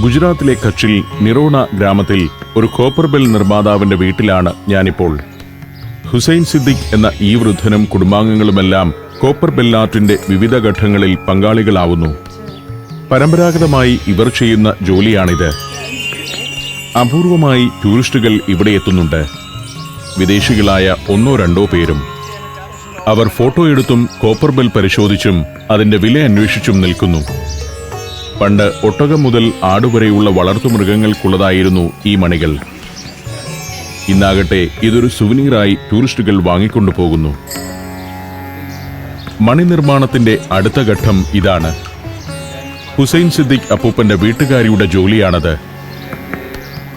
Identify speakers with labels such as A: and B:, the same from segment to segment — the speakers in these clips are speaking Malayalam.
A: ഗുജറാത്തിലെ കച്ചിൽ നിറോണ ഗ്രാമത്തിൽ ഒരു കോപ്പർ ബെൽ നിർമ്മാതാവിന്റെ വീട്ടിലാണ് ഞാനിപ്പോൾ. ഹുസൈൻ സിദ്ദിഖ് എന്ന ഈ വൃദ്ധനും കുടുംബാംഗങ്ങളുമെല്ലാം കോപ്പർ ബെല്ലാറ്റിന്റെ വിവിധ ഘട്ടങ്ങളിൽ പങ്കാളികളാവുന്നു. പരമ്പരാഗതമായി ഇവർ ചെയ്യുന്ന ജോലിയാണിത്. അപൂർവമായി ടൂറിസ്റ്റുകൾ ഇവിടെ എത്തുന്നുണ്ട്. വിദേശികളായ ഒന്നോ രണ്ടോ പേരും. അവർ ഫോട്ടോ എടുത്തും കോപ്പർ ബെൽ പരിശോധിച്ചും അതിന്റെ വില അന്വേഷിച്ചും നിൽക്കുന്നു. പണ്ട് ഒട്ടകം മുതൽ ആടുവരെയുള്ള വളർത്തുമൃഗങ്ങൾക്കുള്ളതായിരുന്നു ഈ മണികൾ. ഇന്നാകട്ടെ ഇതൊരു സുവനീറായി ടൂറിസ്റ്റുകൾ വാങ്ങിക്കൊണ്ടു പോകുന്നു മണി നിർമ്മാണത്തിന്റെ അടുത്ത ഘട്ടം ഇതാണ്. ഹുസൈൻ സിദ്ദിഖ് അപ്പൂപ്പന്റെ വീട്ടുകാരിയുടെ ജോലിയാണത്.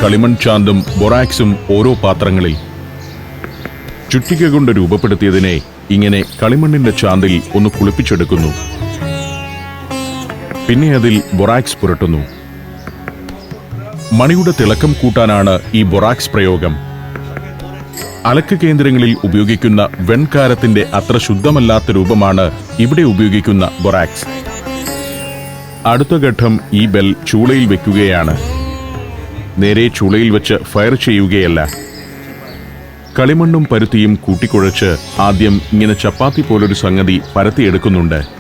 A: കളിമൺ ചാന്തും ബൊറാക്സും ഓരോ പാത്രങ്ങളിൽ. ചുറ്റിക കൊണ്ട് രൂപപ്പെടുത്തിയതിനെ ഇങ്ങനെ കളിമണ്ണിന്റെ ചാന്തിൽ ഒന്ന് കുളിപ്പിച്ചെടുക്കുന്നു. പിന്നെ അതിൽ ബൊറാക്സ് പുരട്ടുന്നു. മണിയുടെ തിളക്കം കൂട്ടാനാണ് ഈ ബൊറാക്സ് പ്രയോഗം. അലക്ക് കേന്ദ്രങ്ങളിൽ ഉപയോഗിക്കുന്ന വെൺകാരത്തിന്റെ അത്ര ശുദ്ധമല്ലാത്ത രൂപമാണ് ഇവിടെ ഉപയോഗിക്കുന്ന ബൊറാക്സ്. അടുത്ത ഘട്ടം ഈ ബെൽ ചൂളയിൽ വെക്കുകയാണ്. നേരെ ചൂളയിൽ വെച്ച് ഫയർ ചെയ്യുകയല്ല. കളിമണ്ണും പരുത്തിയും കൂട്ടിക്കുഴച്ച് ആദ്യം ഇങ്ങനെ ചപ്പാത്തി പോലൊരു സംഗതി പരത്തിയെടുക്കുന്നുണ്ട്.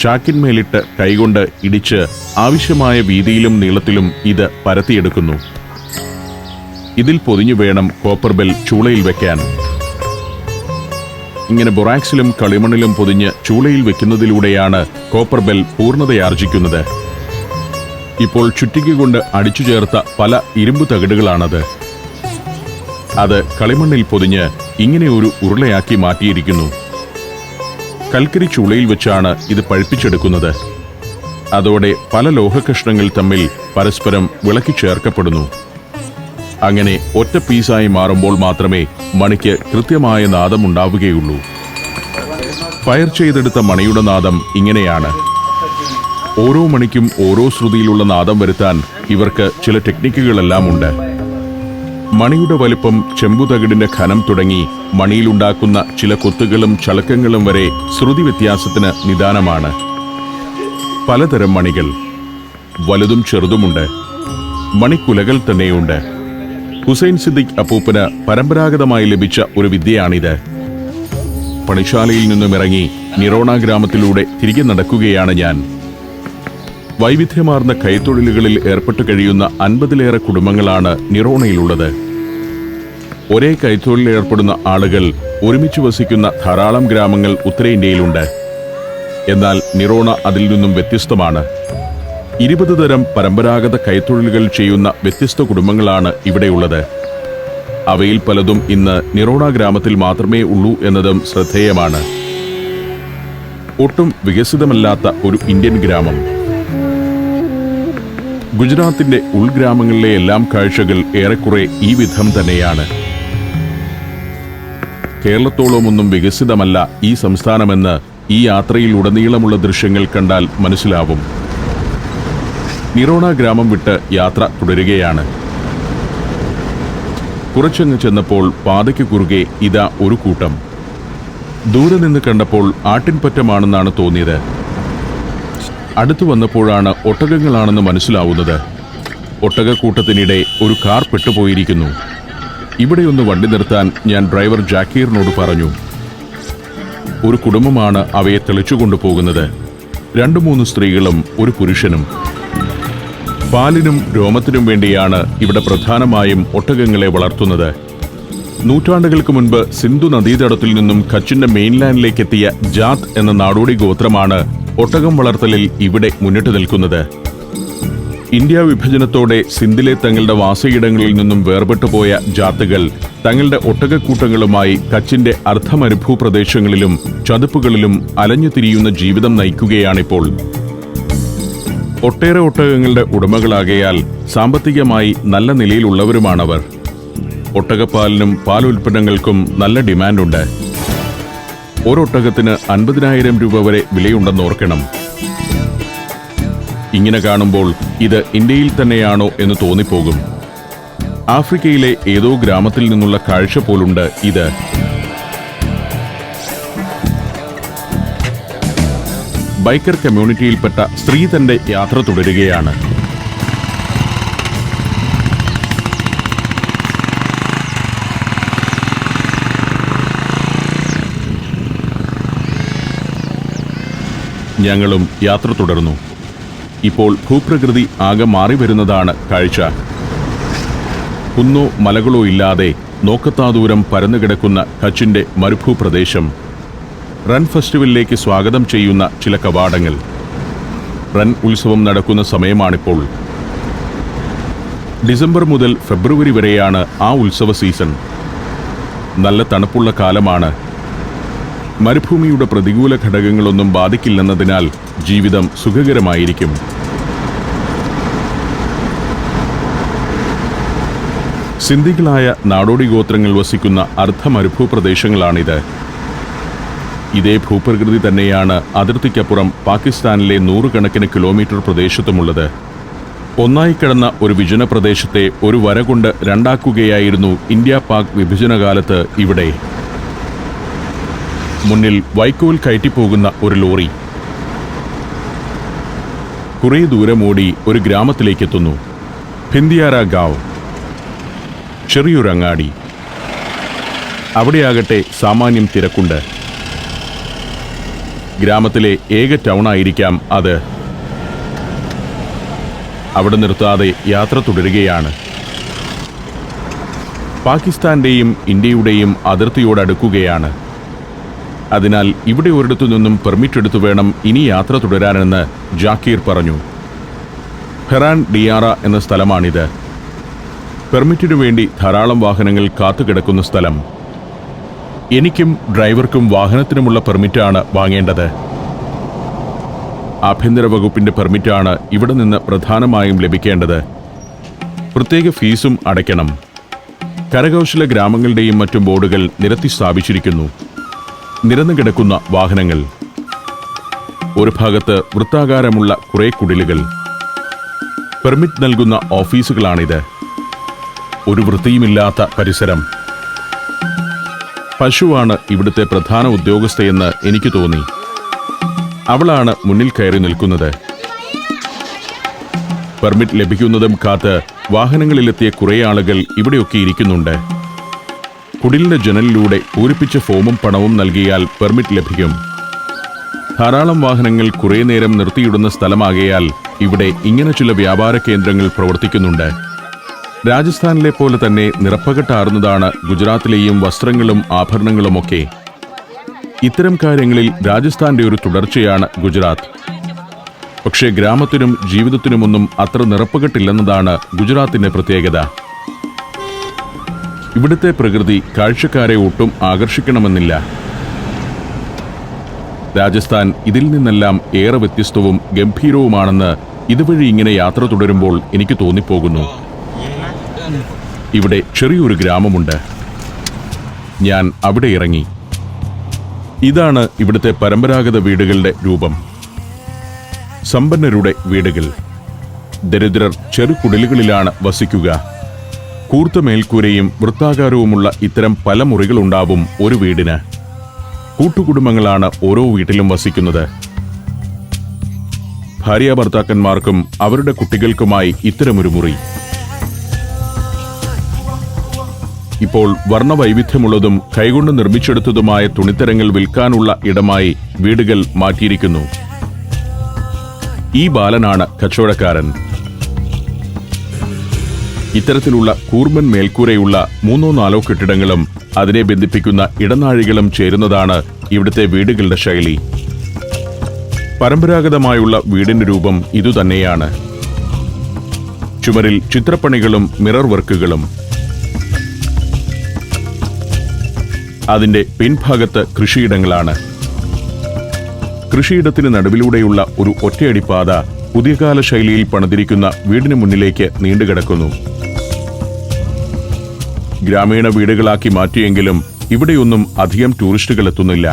A: ചാക്കിന്മേലിട്ട് കൈകൊണ്ട് ഇടിച്ച് ആവശ്യമായ വീതിയിലും നീളത്തിലും ഇത് പരത്തിയെടുക്കുന്നു. ഇതിൽ പൊതിഞ്ഞു വേണം കോപ്പർ ബെൽ ചൂളയിൽ വെക്കാൻ. ഇങ്ങനെ ബൊറാക്സിലും കളിമണ്ണിലും പൊതിഞ്ഞ് ചൂളയിൽ വെക്കുന്നതിലൂടെയാണ് കോപ്പർ ബെൽ പൂർണതയാർജിക്കുന്നത്. ഇപ്പോൾ ചുറ്റിക കൊണ്ട് അടിച്ചു ചേർത്ത പല ഇരുമ്പു തകിടുകളാണത്. അത് കളിമണ്ണിൽ പൊതിഞ്ഞ് ഇങ്ങനെ ഒരു ഉരുളയാക്കി മാറ്റിയിരിക്കുന്നു. കൽക്കരി ചൂളയിൽ വെച്ചാണ് ഇത് പഴുപ്പിച്ചെടുക്കുന്നത്. അതോടെ പല ലോഹകഷ്ണങ്ങൾ തമ്മിൽ പരസ്പരം വിളക്കി ചേർക്കപ്പെടുന്നു. അങ്ങനെ ഒറ്റ പീസായി മാറുമ്പോൾ മാത്രമേ മണിക്ക് കൃത്യമായ നാദമുണ്ടാവുകയുള്ളൂ ഫയർ ചെയ്തെടുത്ത മണിയുടെ നാദം ഇങ്ങനെയാണ്. ഓരോ മണിക്കും ഓരോ ശ്രുതിയിലുള്ള നാദം വരുത്താൻ ഇവർക്ക് ചില ടെക്നിക്കുകളെല്ലാം ഉണ്ട്. മണിയുടെ വലിപ്പം ചെമ്പുതകിടിന്റെ ഖനം തുടങ്ങി മണിയിലുണ്ടാക്കുന്ന ചില കൊത്തുകളും ചളക്കങ്ങളും വരെ ശ്രുതി വ്യത്യാസത്തിന് നിദാനമാണ്. പലതരം മണികൾ. വലുതും ചെറുതുമുണ്ട്. മണിക്കുലകൾ തന്നെയുണ്ട്. ഹുസൈൻ സിദ്ദിഖ് അപ്പൂപ്പന് പരമ്പരാഗതമായി ലഭിച്ച ഒരു വിദ്യയാണിത്. പണിശാലയിൽ നിന്നും ഇറങ്ങി നിറോണ ഗ്രാമത്തിലൂടെ തിരികെ നടക്കുകയാണ് ഞാൻ. വൈവിധ്യമാർന്ന കൈത്തൊഴിലുകളിൽ ഏർപ്പെട്ടു കഴിയുന്ന അൻപതിലേറെ കുടുംബങ്ങളാണ് നിറോണയിലുള്ളത്. ഒരേ കൈത്തൊഴിലിൽ ഏർപ്പെടുന്ന ആളുകൾ ഒരുമിച്ച് വസിക്കുന്ന ധാരാളം ഗ്രാമങ്ങൾ ഉത്തരേന്ത്യയിലുണ്ട്. എന്നാൽ നിറോണ അതിൽ നിന്നും വ്യത്യസ്തമാണ്. ഇരുപത് തരം പരമ്പരാഗത കൈത്തൊഴിലുകൾ ചെയ്യുന്ന വ്യത്യസ്ത കുടുംബങ്ങളാണ് ഇവിടെയുള്ളത്. അവയിൽ പലതും ഇന്ന് നിറോണ ഗ്രാമത്തിൽ മാത്രമേ ഉള്ളൂ എന്നതും ശ്രദ്ധേയമാണ്. ഒട്ടും വികസിതമല്ലാത്ത ഒരു ഇന്ത്യൻ ഗ്രാമം. ഗുജറാത്തിന്റെ ഉൾഗ്രാമങ്ങളിലെ എല്ലാം കാഴ്ചകൾ ഏറെക്കുറെ ഈ വിധം തന്നെയാണ്. കേരളത്തോളമൊന്നും വികസിതമല്ല ഈ സംസ്ഥാനമെന്ന് ഈ യാത്രയിൽ ഉടനീളമുള്ള ദൃശ്യങ്ങൾ കണ്ടാൽ മനസ്സിലാവും. നിറോണ ഗ്രാമം വിട്ട് യാത്ര തുടരുകയാണ്. കുറച്ചങ്ങ് ചെന്നപ്പോൾ പാതയ്ക്ക് കുറുകെ ഇതാ ഒരു കൂട്ടം. ദൂരെ നിന്ന് കണ്ടപ്പോൾ ആട്ടിൻപറ്റമാണെന്നാണ് തോന്നിയത്. അടുത്തു വന്നപ്പോഴാണ് ഒട്ടകങ്ങളാണെന്ന് മനസ്സിലാവുന്നത്. ഒട്ടകക്കൂട്ടത്തിനിടെ ഒരു കാർ പെട്ടുപോയിരിക്കുന്നു. ഇവിടെയൊന്ന് വണ്ടി നിർത്താൻ ഞാൻ ഡ്രൈവർ ജാക്കീറിനോട് പറഞ്ഞു. ഒരു കുടുംബമാണ് അവയെ തെളിച്ചുകൊണ്ടു പോകുന്നത് രണ്ടു മൂന്ന് സ്ത്രീകളും ഒരു പുരുഷനും. പാലിനും രോമത്തിനും വേണ്ടിയാണ് ഇവിടെ പ്രധാനമായും ഒട്ടകങ്ങളെ വളർത്തുന്നത്. നൂറ്റാണ്ടുകൾക്ക് മുൻപ് സിന്ധു നദീതടത്തിൽ നിന്നും കച്ചിന്റെ മെയിൻലാൻഡിലേക്ക് എത്തിയ ജാത്ത് എന്ന നാടോടി ഗോത്രമാണ് ഒട്ടകം വളർത്തലിൽ ഇവിടെ മുന്നിട്ട് നിൽക്കുന്നത്. ഇന്ത്യ വിഭജനത്തോടെ സിന്ധിലെ തങ്ങളുടെ വാസയിടങ്ങളിൽ നിന്നും വേർപെട്ടു പോയ ജാത്തുകൾ തങ്ങളുടെ ഒട്ടകക്കൂട്ടങ്ങളുമായി കച്ചിന്റെ അർദ്ധമരുഭൂ പ്രദേശങ്ങളിലും ചതുപ്പുകളിലും അലഞ്ഞു തിരിയുന്ന ജീവിതം നയിക്കുകയാണിപ്പോൾ. ഒട്ടേറെ ഒട്ടകങ്ങളുടെ ഉടമകളാകയാൽ സാമ്പത്തികമായി നല്ല നിലയിലുള്ളവരുമാണവർ. ഒട്ടകപ്പാലിനും പാലുൽപ്പന്നങ്ങൾക്കും നല്ല ഡിമാൻഡുണ്ട്. ഒരൊട്ടകത്തിന് അൻപതിനായിരം രൂപ വരെ വിലയുണ്ടെന്ന് ഓർക്കണം. ഇങ്ങനെ കാണുമ്പോൾ ഇത് ഇന്ത്യയിൽ തന്നെയാണോ എന്ന് തോന്നിപ്പോകും. ആഫ്രിക്കയിലെ ഏതോ ഗ്രാമത്തിൽ നിന്നുള്ള കാഴ്ച പോലുണ്ട് ഇത്. ബൈക്കർ കമ്മ്യൂണിറ്റിയിൽപ്പെട്ട സ്ത്രീ തന്റെ യാത്ര തുടരുകയാണ്. ഞങ്ങളും യാത്ര തുടർന്നു. ഇപ്പോൾ ഭൂപ്രകൃതി ആകെ മാറി വരുന്നതാണ് കാഴ്ച. കുന്നോ മലകളോ ഇല്ലാതെ നോക്കത്താ ദൂരം പരന്നുകിടക്കുന്ന കച്ചിന്റെ മരുഭൂപ്രദേശം. റൺ ഫെസ്റ്റിവലിലേക്ക് സ്വാഗതം ചെയ്യുന്ന ചില കവാടങ്ങൾ. റൺ ഉത്സവം നടക്കുന്ന സമയമാണിപ്പോൾ. ഡിസംബർ മുതൽ ഫെബ്രുവരി വരെയാണ് ആ ഉത്സവ സീസൺ. നല്ല തണുപ്പുള്ള കാലമാണ്. മരുഭൂമിയുടെ പ്രതികൂല ഘടകങ്ങളൊന്നും ബാധിക്കില്ലെന്നതിനാൽ ജീവിതം സുഖകരമായിരിക്കും. സിന്ധികളായ നാടോടി ഗോത്രങ്ങൾ വസിക്കുന്ന അർദ്ധമരുഭൂ പ്രദേശങ്ങളാണിത്. ഇതേ ഭൂപ്രകൃതി തന്നെയാണ് അതിർത്തിക്കപ്പുറം പാകിസ്ഥാനിലെ നൂറുകണക്കിന് കിലോമീറ്റർ പ്രദേശത്തുമുള്ളത്. ഒന്നായി കിടന്ന ഒരു വിജന പ്രദേശത്തെ ഒരു വര കൊണ്ട് രണ്ടാക്കുകയായിരുന്നു ഇന്ത്യ പാക് വിഭജനകാലത്ത് ഇവിടെ. മുന്നിൽ വൈക്കോൽ കയറ്റിപ്പോകുന്ന ഒരു ലോറി. കുറേ ദൂരം ഓടി ഒരു ഗ്രാമത്തിലേക്കെത്തുന്നു. ഭിന്തിയാറ ഗാവ്. ചെറിയൊരങ്ങാടി. അവിടെയാകട്ടെ സാമാന്യം തിരക്കുണ്ട്. ഗ്രാമത്തിലെ ഏക ടൗണായിരിക്കാം അത്. അവിടെ നിർത്താതെ യാത്ര തുടരുകയാണ്. പാകിസ്ഥാന്റെയും ഇന്ത്യയുടെയും അതിർത്തിയോടടുക്കുകയാണ്. അതിനാൽ ഇവിടെ ഒരിടത്തു നിന്നും പെർമിറ്റ് എടുത്തു വേണം ഇനി യാത്ര തുടരാനെന്ന് ജാക്കീർ പറഞ്ഞു. ഹെറാൻ ഡിയാറ എന്ന സ്ഥലമാണിത്. പെർമിറ്റിനു വേണ്ടി ധാരാളം വാഹനങ്ങൾ കാത്തുകിടക്കുന്ന സ്ഥലം. എനിക്കും ഡ്രൈവർക്കും വാഹനത്തിനുമുള്ള പെർമിറ്റാണ് വാങ്ങേണ്ടത്. ആഭ്യന്തര വകുപ്പിന്റെ പെർമിറ്റാണ് ഇവിടെ നിന്ന് പ്രധാനമായും ലഭിക്കേണ്ടത്. പ്രത്യേക ഫീസും അടയ്ക്കണം. കരകൗശല ഗ്രാമങ്ങളുടെയും മറ്റും ബോർഡുകൾ നിരത്തി സ്ഥാപിച്ചിരിക്കുന്നു. നിരന്നു കിടക്കുന്ന വാഹനങ്ങൾ. ഒരു ഭാഗത്ത് വൃത്താകാരമുള്ള കുറെ കുടിലുകൾ. പെർമിറ്റ് നൽകുന്ന ഓഫീസുകളാണിത്. ഒരു വൃത്തിയുമില്ലാത്ത പരിസരം. പശുവാണ് ഇവിടുത്തെ പ്രധാന ഉദ്യോഗസ്ഥയെന്ന് എനിക്ക് തോന്നി. അവളാണ് മുന്നിൽ കയറി നിൽക്കുന്നത്. പെർമിറ്റ് ലഭിക്കുന്നതും കാത്ത് വാഹനങ്ങളിലെത്തിയ കുറേ ആളുകൾ ഇവിടെയൊക്കെ ഇരിക്കുന്നുണ്ട്. കുടിലിന്റെ ജനലിലൂടെ പൂരിപ്പിച്ച ഫോമും പണവും നൽകിയാൽ പെർമിറ്റ് ലഭിക്കും. ധാരാളം വാഹനങ്ങൾ കുറേ നേരം നിർത്തിയിടുന്ന സ്ഥലമാകയാൽ ഇവിടെ ഇങ്ങനെ ചില വ്യാപാര കേന്ദ്രങ്ങൾ പ്രവർത്തിക്കുന്നുണ്ട്. രാജസ്ഥാനിലെ പോലെ തന്നെ നിറപ്പകട്ടാർന്നതാണ് ഗുജറാത്തിലെയും വസ്ത്രങ്ങളും ആഭരണങ്ങളുമൊക്കെ. ഇത്തരം കാര്യങ്ങളിൽ രാജസ്ഥാന്റെ ഒരു തുടർച്ചയാണ് ഗുജറാത്ത്. പക്ഷേ ഗ്രാമത്തിനും ജീവിതത്തിനുമൊന്നും അത്ര നിറപ്പകട്ടില്ലെന്നതാണ് ഗുജറാത്തിന്റെ പ്രത്യേകത. ഇവിടുത്തെ പ്രകൃതി കാഴ്ചക്കാരെ ഒട്ടും ആകർഷിക്കണമെന്നില്ല. രാജസ്ഥാൻ ഇതിൽ നിന്നെല്ലാം ഏറെ വ്യത്യസ്തവും ഗംഭീരവുമാണെന്ന് ഇതുവഴി ഇങ്ങനെ യാത്ര തുടരുമ്പോൾ എനിക്ക് തോന്നിപ്പോകുന്നു. ഇവിടെ ചെറിയൊരു ഗ്രാമമുണ്ട്. ഞാൻ അവിടെ ഇറങ്ങി. ഇതാണ് ഇവിടുത്തെ പരമ്പരാഗത വീടുകളുടെ രൂപം. സമ്പന്നരുടെ വീടുകൾ. ദരിദ്രർ ചെറു കുടിലുകളിലാണ് വസിക്കുക. കൂർത്ത മേൽക്കൂരയും വൃത്താകാരവുമുള്ള ഇത്തരം പല മുറികളുണ്ടാവും ഒരു വീടിന്. കൂട്ടുകുടുംബങ്ങളാണ് ഓരോ വീട്ടിലും വസിക്കുന്നത്. ഭാര്യ ഭർത്താക്കന്മാർക്കും അവരുടെ കുട്ടികൾക്കുമായി ഇത്തരമൊരു മുറി. ഇപ്പോൾ വർണവൈവിധ്യമുള്ളതും കൈകൊണ്ട് നിർമ്മിച്ചെടുത്തതുമായ തുണിത്തരങ്ങൾ വിൽക്കാനുള്ള ഇടമായി വീടുകൾ മാറ്റിയിരിക്കുന്നു. ഈ ബാലനാണ് കച്ചവടക്കാരൻ. ഇത്തരത്തിലുള്ള കൂർമൻ മേൽക്കൂരയുള്ള മൂന്നോ നാലോ കെട്ടിടങ്ങളും അതിനെ ബന്ധിപ്പിക്കുന്ന ഇടനാഴികളും ചേരുന്നതാണ് ഇവിടുത്തെ വീടുകളുടെ ശൈലി. പരമ്പരാഗതമായുള്ള വീടിന്റെ രൂപം ഇതുതന്നെയാണ്. ചുമരിൽ ചിത്രപ്പണികളും മിറർ വർക്കുകളും. അതിന്റെ പിൻഭാഗത്ത് കൃഷിയിടങ്ങളാണ്. കൃഷിയിടത്തിന് നടുവിലൂടെയുള്ള ഒരു ഒറ്റയടിപ്പാത പുതിയകാല ശൈലിയിൽ പണിതിരിക്കുന്ന വീടിന് മുന്നിലേക്ക് നീണ്ടുകിടക്കുന്നു. ഗ്രാമീണ വീടുകളാക്കി മാറ്റിയെങ്കിലും ഇവിടെയൊന്നും അധികം ടൂറിസ്റ്റുകൾ എത്തുന്നില്ല.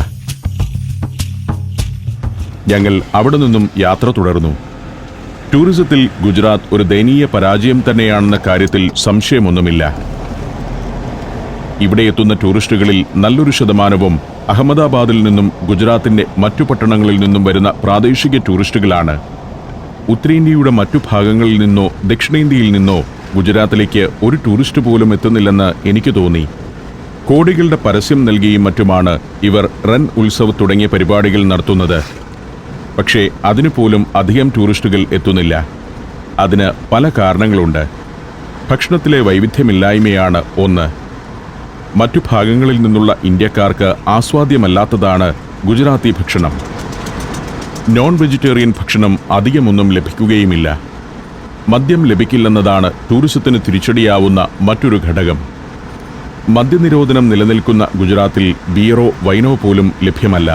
A: ഞങ്ങൾ അവിടെ നിന്നും യാത്ര തുടർന്നു. ടൂറിസത്തിൽ ഗുജറാത്ത് ഒരു ദയനീയ പരാജയം തന്നെയാണെന്ന കാര്യത്തിൽ സംശയമൊന്നുമില്ല. ഇവിടെ എത്തുന്ന ടൂറിസ്റ്റുകളിൽ നല്ലൊരു ശതമാനവും അഹമ്മദാബാദിൽ നിന്നും ഗുജറാത്തിന്റെ മറ്റു പട്ടണങ്ങളിൽ നിന്നും വരുന്ന പ്രാദേശിക ടൂറിസ്റ്റുകളാണ് ഉത്തരേന്ത്യയുടെ മറ്റു ഭാഗങ്ങളിൽ നിന്നോ ദക്ഷിണേന്ത്യയിൽ നിന്നോ ഗുജറാത്തിലേക്ക് ഒരു ടൂറിസ്റ്റ് പോലും എത്തുന്നില്ലെന്ന് എനിക്ക് തോന്നി. കോടികളുടെ പരസ്യം നൽകിയും മറ്റുമാണ് ഇവർ റൺ ഉത്സവ് തുടങ്ങിയ പരിപാടികൾ നടത്തുന്നത്. പക്ഷേ അതിനു പോലും അധികം ടൂറിസ്റ്റുകൾ എത്തുന്നില്ല. അതിന് പല കാരണങ്ങളുണ്ട്. ഭക്ഷണത്തിലെ വൈവിധ്യമില്ലായ്മയാണ് ഒന്ന്. മറ്റു ഭാഗങ്ങളിൽ നിന്നുള്ള ഇന്ത്യക്കാർക്ക് ആസ്വാദ്യമല്ലാത്തതാണ് ഗുജറാത്തി ഭക്ഷണം. നോൺ വെജിറ്റേറിയൻ ഭക്ഷണം അധികമൊന്നും ലഭിക്കുകയുമില്ല. മദ്യം ലഭിക്കില്ലെന്നതാണ് ടൂറിസത്തിന് തിരിച്ചടിയാവുന്ന മറ്റൊരു ഘടകം. മദ്യനിരോധനം നിലനിൽക്കുന്ന ഗുജറാത്തിൽ ബിയറോ വൈനോ പോലും ലഭ്യമല്ല.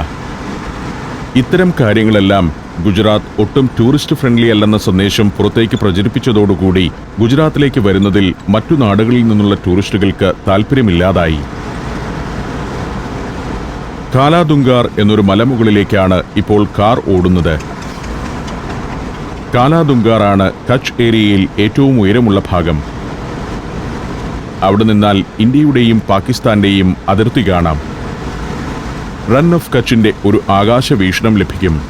A: ഇത്തരം കാര്യങ്ങളെല്ലാം ഗുജറാത്ത് ഒട്ടും ടൂറിസ്റ്റ് ഫ്രണ്ട്ലി അല്ലെന്ന സന്ദേശം പുറത്തേക്ക് പ്രചരിപ്പിച്ചതോടുകൂടി ഗുജറാത്തിലേക്ക് വരുന്നതിൽ മറ്റു നാടുകളിൽ നിന്നുള്ള ടൂറിസ്റ്റുകൾക്ക് താല്പര്യമില്ലാതായി കാലാദുങ്കാർ എന്നൊരു മലമുകളിലേക്കാണ് ഇപ്പോൾ കാർ ഓടുന്നത്. കാലാദുങ്കാറാണ് കച്ച് ഏരിയയിൽ ഏറ്റവും ഉയരമുള്ള ഭാഗം. അവിടെ നിന്നാൽ ഇന്ത്യയുടെയും പാകിസ്ഥാന്റെയും അതിർത്തി കാണാം. റൺ ഓഫ് കച്ചിന്റെ ഒരു ആകാശ വീക്ഷണം ലഭിക്കും.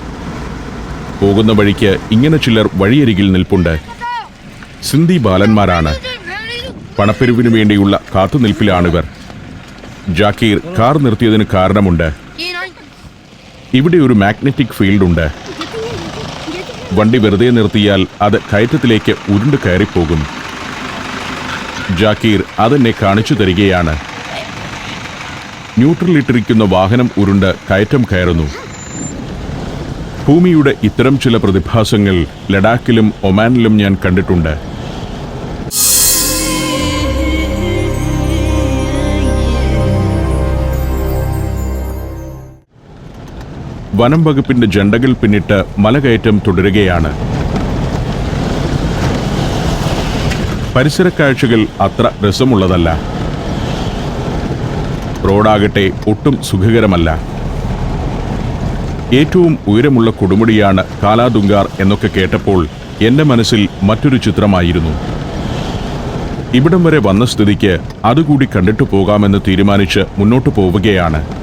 A: പോകുന്ന വഴിക്ക് ഇങ്ങനെ ചിലർ വഴിയരികിൽ നിൽപ്പുണ്ട്. സിന്ധി ബാലന്മാരാണ്. പണപ്പെരുവിനു വേണ്ടിയുള്ള കാത്തുനിൽപ്പിലാണിവർ. ജാക്കീർ കാർ നിർത്തിയതിന് കാരണമുണ്ട്. ഇവിടെ ഒരു മാഗ്നറ്റിക് ഫീൽഡ് ഉണ്ട് വണ്ടി വെറുതെ നിർത്തിയാൽ അത് കയറ്റത്തിലേക്ക് ഉരുണ്ട് കയറിപ്പോകും. ജാക്കീർ അതെന്നെ കാണിച്ചു തരികയാണ്. ന്യൂട്രലിട്ടിരിക്കുന്ന വാഹനം ഉരുണ്ട് കയറ്റം കയറുന്നു. ഭൂമിയുടെ ഇത്തരം ചില പ്രതിഭാസങ്ങൾ ലഡാക്കിലും ഒമാനിലും ഞാൻ കണ്ടിട്ടുണ്ട്. വനം വകുപ്പിന്റെ ജണ്ടകൾ പിന്നിട്ട് മലകയറ്റം തുടരുകയാണ്. പരിസര കാഴ്ചകൾ അത്ര രസമുള്ളതല്ല. റോഡാകട്ടെ ഒട്ടും സുഖകരമല്ല. ഏറ്റവും ഉയരമുള്ള കൊടുമുടിയാണ് കാലാദുങ്കാർ എന്നൊക്കെ കേട്ടപ്പോൾ എന്റെ മനസ്സിൽ മറ്റൊരു ചിത്രമായിരുന്നു. ഇവിടം വരെ വന്ന സ്ഥിതിക്ക് അതുകൂടി കണ്ടിട്ടു പോകാമെന്ന് തീരുമാനിച്ച് മുന്നോട്ടു പോവുകയാണ്.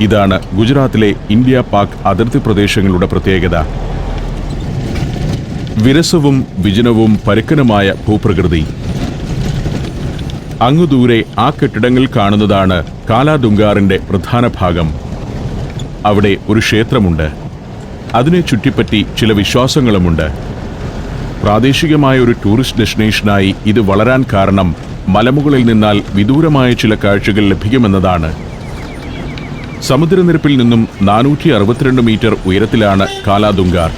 A: ഇതാണ് ഗുജറാത്തിലെ ഇന്ത്യ പാക് അതിർത്തി പ്രദേശങ്ങളുടെ പ്രത്യേകത. വിരസവും വിജനവും പരുക്കനുമായ ഭൂപ്രകൃതി. അങ്ങു ദൂരെ ആ കെട്ടിടങ്ങൾ കാണുന്നതാണ് കാലാദുങ്കാറിന്റെ പ്രധാന ഭാഗം. അവിടെ ഒരു ക്ഷേത്രമുണ്ട്. അതിനെ ചുറ്റിപ്പറ്റി ചില വിശ്വാസങ്ങളുമുണ്ട്. പ്രാദേശികമായ ഒരു ടൂറിസ്റ്റ് ഡെസ്റ്റിനേഷനായി ഇത് വളരാൻ കാരണം മലമുകളിൽ നിന്നാൽ വിദൂരമായ ചില കാഴ്ചകൾ ലഭിക്കുമെന്നതാണ്. സമുദ്രനിരപ്പിൽ നിന്നും നാനൂറ്റി അറുപത്തിരണ്ട് മീറ്റർ ഉയരത്തിലാണ് കാലാദുങ്കാർ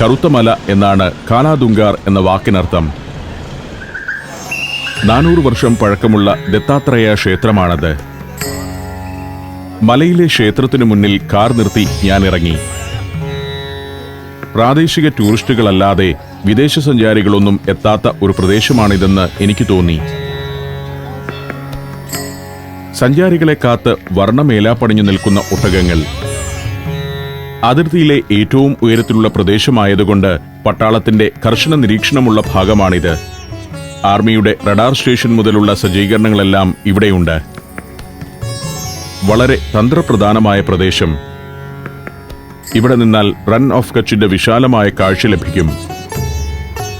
A: കറുത്തമല എന്നാണ് കാലാദുങ്കാർ എന്ന വാക്കിനർത്ഥം. നാനൂറ് വർഷം പഴക്കമുള്ള ദത്താത്രേയ ക്ഷേത്രമാണത്. മലയിലെ ക്ഷേത്രത്തിനു മുന്നിൽ കാർ നിർത്തി ഞാൻ ഇറങ്ങി പ്രാദേശിക ടൂറിസ്റ്റുകളല്ലാതെ വിദേശ സഞ്ചാരികളൊന്നും എത്താത്ത ഒരു പ്രദേശമാണിതെന്ന് എനിക്ക് തോന്നി. സഞ്ചാരികളെ കാത്ത് വർണമേലാപ്പണിഞ്ഞു നിൽക്കുന്ന ഒട്ടകങ്ങൾ. അതിർത്തിയിലെ ഏറ്റവും ഉയരത്തിലുള്ള പ്രദേശമായതുകൊണ്ട് പട്ടാളത്തിന്റെ കർശന നിരീക്ഷണമുള്ള ഭാഗമാണിത്. ആർമിയുടെ റഡാർ സ്റ്റേഷൻ മുതലുള്ള സജ്ജീകരണങ്ങളെല്ലാം ഇവിടെയുണ്ട്. വളരെ തന്ത്രപ്രധാനമായ പ്രദേശം. ഇവിടെ നിന്നാൽ റൺ ഓഫ് കച്ചിന്റെ വിശാലമായ കാഴ്ച ലഭിക്കും.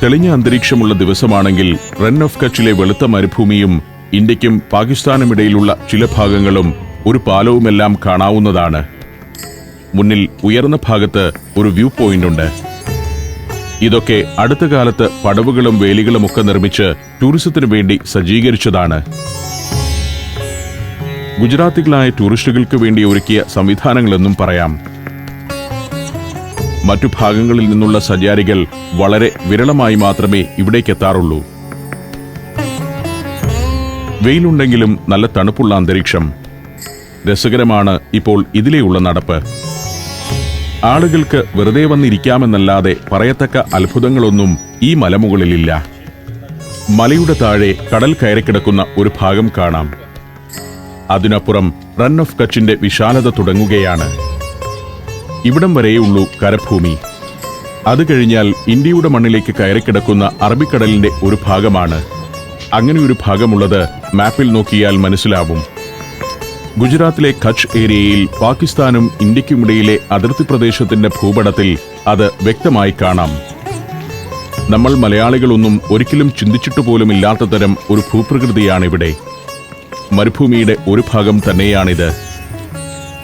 A: തെളിഞ്ഞ അന്തരീക്ഷമുള്ള ദിവസമാണെങ്കിൽ റൺ ഓഫ് കച്ചിലെ വെളുത്ത മരുഭൂമിയും ഇന്ത്യക്കും പാകിസ്ഥാനും ഇടയിലുള്ള ചില ഭാഗങ്ങളും ഒരു പാലവുമെല്ലാം കാണാവുന്നതാണ്. മുന്നിൽ ഉയർന്ന ഭാഗത്ത് ഒരു വ്യൂ പോയിന്റ് ഉണ്ട്. ഇതൊക്കെ അടുത്ത കാലത്ത് പടവുകളും വേലികളുമൊക്കെ നിർമ്മിച്ച് ടൂറിസത്തിനു വേണ്ടി സജ്ജീകരിച്ചതാണ്. ഗുജറാത്തികളായ ടൂറിസ്റ്റുകൾക്ക് വേണ്ടി ഒരുക്കിയ സംവിധാനങ്ങളെന്നും പറയാം. മറ്റു ഭാഗങ്ങളിൽ നിന്നുള്ള സഞ്ചാരികൾ വളരെ വിരളമായി മാത്രമേ ഇവിടേക്ക് എത്താറുള്ളൂ വെയിലുണ്ടെങ്കിലും നല്ല തണുപ്പുള്ള അന്തരീക്ഷം. രസകരമാണ് ഇപ്പോൾ ഇതിലെയുള്ള നടപ്പ്. ആളുകൾക്ക് വെറുതെ വന്നിരിക്കാമെന്നല്ലാതെ പറയത്തക്ക അത്ഭുതങ്ങളൊന്നും ഈ മലമുകളിലില്ല. മലയുടെ താഴെ കടൽ കയറിക്കിടക്കുന്ന ഒരു ഭാഗം കാണാം. അതിനപ്പുറം റൺ ഓഫ് കച്ചിന്റെ വിശാലത തുടങ്ങുകയാണ്. ഇവിടം വരെയുള്ളൂ കരഭൂമി. അത് കഴിഞ്ഞാൽ ഇന്ത്യയുടെ മണ്ണിലേക്ക് കയറിക്കിടക്കുന്ന അറബിക്കടലിന്റെ ഒരു ഭാഗമാണ്. അങ്ങനെ ഒരു ഭാഗമുള്ളത് മാപ്പിൽ നോക്കിയാൽ മനസ്സിലാവും. ഗുജറാത്തിലെ കച്ച് ഏരിയയിൽ പാകിസ്ഥാനും ഇന്ത്യക്കുമിടയിലെ അതിർത്തി പ്രദേശത്തിന്റെ ഭൂപടത്തിൽ അത് വ്യക്തമായി കാണാം. നമ്മൾ മലയാളികളൊന്നും ഒരിക്കലും ചിന്തിച്ചിട്ടു പോലുമില്ലാത്ത തരം ഒരു ഭൂപ്രകൃതിയാണിവിടെ. മരുഭൂമിയുടെ ഒരു ഭാഗം തന്നെയാണിത്.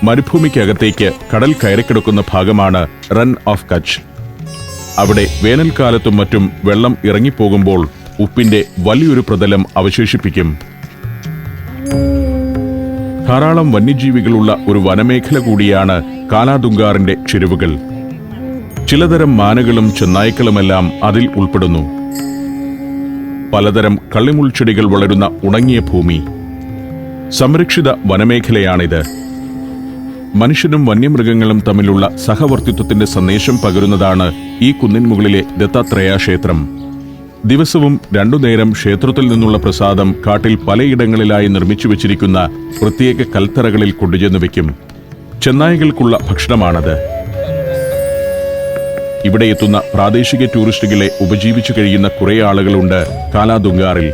A: മരുഭൂമിക്കകത്തേക്ക് കടൽ കയറിക്കിടക്കുന്ന ഭാഗമാണ് റൺ ഓഫ് കച്ച്. അവിടെ വേനൽക്കാലത്തും മറ്റും വെള്ളം ഇറങ്ങിപ്പോകുമ്പോൾ ഉപ്പിന്റെ വലിയൊരു പ്രതലം അവശേഷിപ്പിക്കും. ധാരാളം വന്യജീവികളുള്ള ഒരു വനമേഖല കൂടിയാണ് കാലാദുങ്കാറിന്റെ ചെരുവുകൾ. ചിലതരം മാനകളും ചെന്നായ്ക്കളുമെല്ലാം അതിൽ ഉൾപ്പെടുന്നു. പലതരം കള്ളിമുൾച്ചെടികൾ വളരുന്ന ഉണങ്ങിയ ഭൂമി. സംരക്ഷിത വനമേഖലയാണിത്. മനുഷ്യനും വന്യമൃഗങ്ങളും തമ്മിലുള്ള സഹവർത്തിത്വത്തിന്റെ സന്ദേശം പകരുന്നതാണ് ഈ കുന്നിൻമുകളിലെ ദത്താത്രേയ ക്ഷേത്രം ദിവസവും രണ്ടു നേരം ക്ഷേത്രത്തിൽ നിന്നുള്ള പ്രസാദം കാട്ടിൽ പലയിടങ്ങളിലായി നിർമ്മിച്ചു വെച്ചിരിക്കുന്ന പ്രത്യേക കൽത്തറകളിൽ കൊണ്ടുചെന്ന് വെക്കും ചെന്നായികൾക്കുള്ള ഭക്ഷണമാണത്. ഇവിടെ എത്തുന്ന പ്രാദേശിക ടൂറിസ്റ്റുകളെ ഉപജീവിച്ചു കഴിയുന്ന കുറെ ആളുകളുണ്ട് കാലാദുങ്കാറിൽ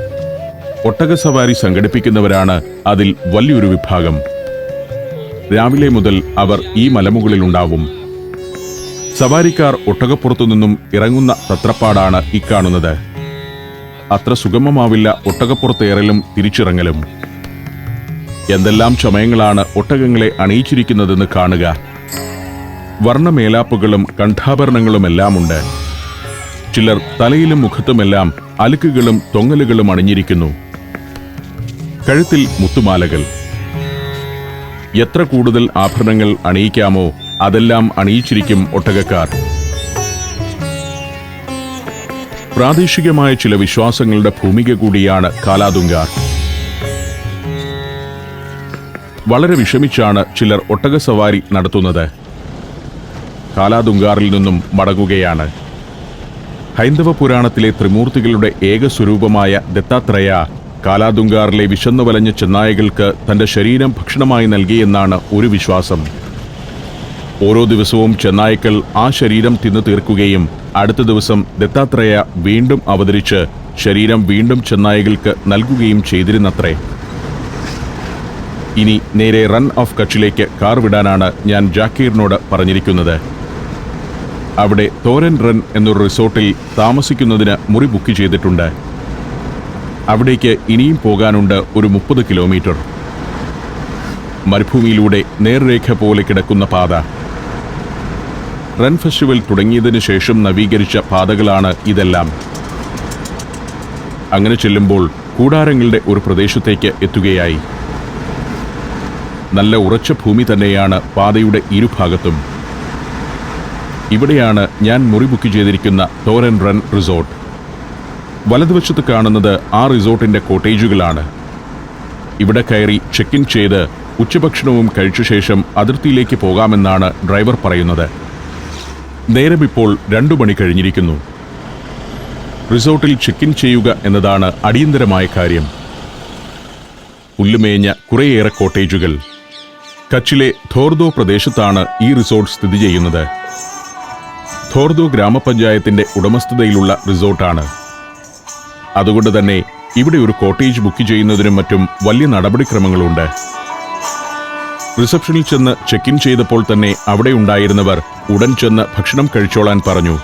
A: ഒട്ടക സവാരി സംഘടിപ്പിക്കുന്നവരാണ് അതിൽ വലിയൊരു വിഭാഗം. രാവിലെ മുതൽ അവർ ഈ മലമുകളിൽ മലമുകളിലുണ്ടാവും. സവാരിക്കാർ ഒട്ടകപ്പുറത്തു നിന്നും ഇറങ്ങുന്ന തത്രപ്പാടാണ് ഇക്കാണുന്നത് അത്ര സുഗമമാവില്ല ഒട്ടകപ്പുറത്തേറലും തിരിച്ചിറങ്ങലും. എന്തെല്ലാം ചമയങ്ങളാണ് ഒട്ടകങ്ങളെ അണിയിച്ചിരിക്കുന്നതെന്ന് കാണുക. വർണമേലാപ്പുകളും കണ്ഠാഭരണങ്ങളുമെല്ലാമുണ്ട്. ചിലർ തലയിലും മുഖത്തുമെല്ലാം അലുക്കുകളും തൊങ്ങലുകളും അണിഞ്ഞിരിക്കുന്നു. കഴുത്തിൽ മുത്തുമാലകൾ. എത്ര കൂടുതൽ ആഭരണങ്ങൾ അണിയിക്കാമോ അതെല്ലാം അണിയിച്ചിരിക്കും ഒട്ടകക്കാർ. പ്രാദേശികമായ ചില വിശ്വാസങ്ങളുടെ ഭൂമിക കൂടിയാണ് കാലാതുങ്കാർ. വളരെ വിഷമിച്ചാണ് ചിലർ ഒട്ടക സവാരി നടത്തുന്നത്. കാലാതുങ്കാറിൽ നിന്നും മടങ്ങുകയാണ്. ഹൈന്ദവ പുരാണത്തിലെ ത്രിമൂർത്തികളുടെ ഏക സ്വരൂപമായ ദത്താത്രേയ കാലാതുങ്കാറിലെ വിശന്നു വലഞ്ഞ ചെന്നായകൾക്ക് തന്റെ ശരീരം ഭക്ഷണമായി നൽകിയെന്നാണ് ഒരു വിശ്വാസം. ഓരോ ദിവസവും ചെന്നായ്ക്കൾ ആ ശരീരം തിന്നു തീർക്കുകയും അടുത്ത ദിവസം ദത്താത്രേയ വീണ്ടും അവതരിച്ച് ശരീരം വീണ്ടും ചെന്നായകൾക്ക് നൽകുകയും ചെയ്തിരുന്നത്രേ. ഇനി നേരെ റൺ ഓഫ് കച്ചിലേക്ക് കാർ വിടാനാണ് ഞാൻ ജാക്കീറിനോട് പറഞ്ഞിരിക്കുന്നത്. അവിടെ തോരൻ റൺ എന്നൊരു റിസോർട്ടിൽ താമസിക്കുന്നതിന് മുറി ബുക്ക് ചെയ്തിട്ടുണ്ട്. അവിടേക്ക് ഇനിയും പോകാനുണ്ട് ഒരു മുപ്പത് കിലോമീറ്റർ. മരുഭൂമിയിലൂടെ നേർരേഖ പോലെ കിടക്കുന്ന പാത. റൺ ഫെസ്റ്റിവൽ തുടങ്ങിയതിനു ശേഷം നവീകരിച്ച പാതകളാണ് ഇതെല്ലാം. അങ്ങനെ ചെല്ലുമ്പോൾ കൂടാരങ്ങളുടെ ഒരു പ്രദേശത്തേക്ക് എത്തുകയായി. നല്ല ഉറച്ച ഭൂമി തന്നെയാണ് പാതയുടെ ഇരുഭാഗത്തും. ഇവിടെയാണ് ഞാൻ മുറി ബുക്ക് ചെയ്തിരിക്കുന്ന തോരൻ റൺ റിസോർട്ട്. വലതുവശത്ത് കാണുന്നത് ആ റിസോർട്ടിന്റെ കോട്ടേജുകളാണ്. ഇവിടെ കയറി ചെക്ക് ഇൻ ചെയ്ത് ഉച്ചഭക്ഷണവും കഴിച്ച ശേഷം അതിർത്തിയിലേക്ക് പോകാമെന്നാണ് ഡ്രൈവർ പറയുന്നത്. നേരം ഇപ്പോൾ രണ്ടു മണി കഴിഞ്ഞിരിക്കുന്നു. റിസോർട്ടിൽ ചെക്ക് ഇൻ ചെയ്യുക എന്നതാണ് അടിയന്തരമായ കാര്യം. പുല്ലുമേഞ്ഞ കുറേയേറെ കോട്ടേജുകൾ. കച്ചിലെ ധോർദോ പ്രദേശത്താണ് ഈ റിസോർട്ട് സ്ഥിതി ചെയ്യുന്നത്. ധോർദോ ഗ്രാമപഞ്ചായത്തിന്റെ ഉടമസ്ഥതയിലുള്ള റിസോർട്ടാണ്. അതുകൊണ്ട് തന്നെ ഇവിടെ ഒരു കോട്ടേജ് ബുക്ക് ചെയ്യുന്നതിനും മറ്റും വലിയ നടപടിക്രമങ്ങളുണ്ട്. റിസപ്ഷനിൽ ചെന്ന് ചെക്ക് ഇൻ ചെയ്തപ്പോൾ തന്നെ അവിടെ ഉണ്ടായിരുന്നവർ ഉടൻ ചെന്ന് ഭക്ഷണം കഴിച്ചോളാൻ പറഞ്ഞു.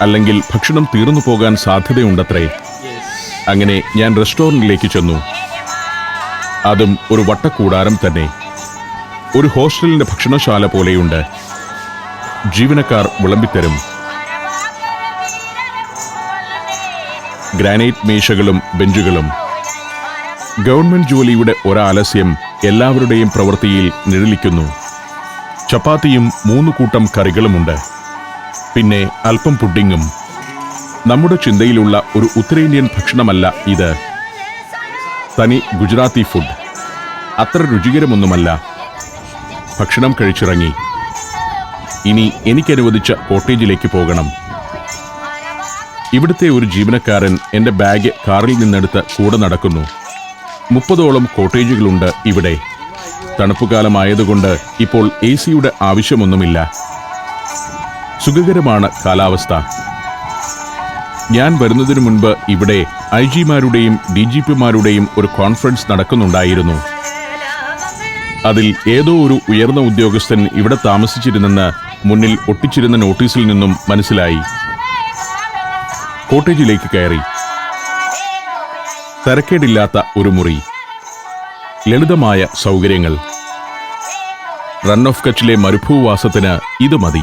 A: അല്ലെങ്കിൽ ഭക്ഷണം തീർന്നു പോകാൻ സാധ്യതയുണ്ടത്രേ. അങ്ങനെ ഞാൻ റെസ്റ്റോറന്റിലേക്ക് ചെന്നു. അതും ഒരു വട്ടക്കൂടാരം തന്നെ. ഒരു ഹോസ്റ്റലിന്റെ ഭക്ഷണശാല പോലെയുണ്ട്. ജീവനക്കാർ വിളമ്പിത്തരും. ഗ്രാനൈറ്റ് മേശകളും ബെഞ്ചുകളും. ഗവൺമെന്റ് ജോലിയുടെ ഒരാലസ്യം എല്ലാവരുടെയും പ്രവൃത്തിയിൽ നിഴലിക്കുന്നു. ചപ്പാത്തിയും മൂന്ന് കൂട്ടം കറികളുമുണ്ട്. പിന്നെ അല്പം പുഡിങ്ങും. നമ്മുടെ ചിന്തയിലുള്ള ഒരു ഉത്തരേന്ത്യൻ ഭക്ഷണമല്ല ഇത്. തനി ഗുജറാത്തി ഫുഡ്. അത്ര രുചികരമൊന്നുമല്ല. ഭക്ഷണം കഴിച്ചിറങ്ങി. ഇനി എനിക്കനുവദിച്ച കോട്ടേജിലേക്ക് പോകണം. ഇവിടുത്തെ ഒരു ജീവനക്കാരൻ എന്റെ ബാഗ് കാറിൽ നിന്നെടുത്ത് കൂടെ നടക്കുന്നു. മുപ്പതോളം കോട്ടേജുകളുണ്ട് ഇവിടെ. തണുപ്പുകാലമായതുകൊണ്ട് ഇപ്പോൾ എ സിയുടെ ആവശ്യമൊന്നുമില്ല. സുഖകരമാണ് കാലാവസ്ഥ. ഞാൻ വരുന്നതിനു മുൻപ് ഇവിടെ ഐ ജിമാരുടെയും ഡി ജി പിമാരുടെയും ഒരു കോൺഫറൻസ് നടക്കുന്നുണ്ടായിരുന്നു. അതിൽ ഏതോ ഒരു ഉയർന്ന ഉദ്യോഗസ്ഥൻ ഇവിടെ താമസിച്ചിരുന്നെന്ന് മുന്നിൽ ഒട്ടിച്ചിരുന്ന നോട്ടീസിൽ നിന്നും മനസ്സിലായി. കോട്ടേജിലേക്ക് കയറി. തരക്കേടില്ലാത്ത ഒരു മുറി. ലളിതമായ സൗകര്യങ്ങൾ. റൺ ഓഫ് കച്ചിലെ മരുഭൂവാസത്തിന് ഇത് മതി.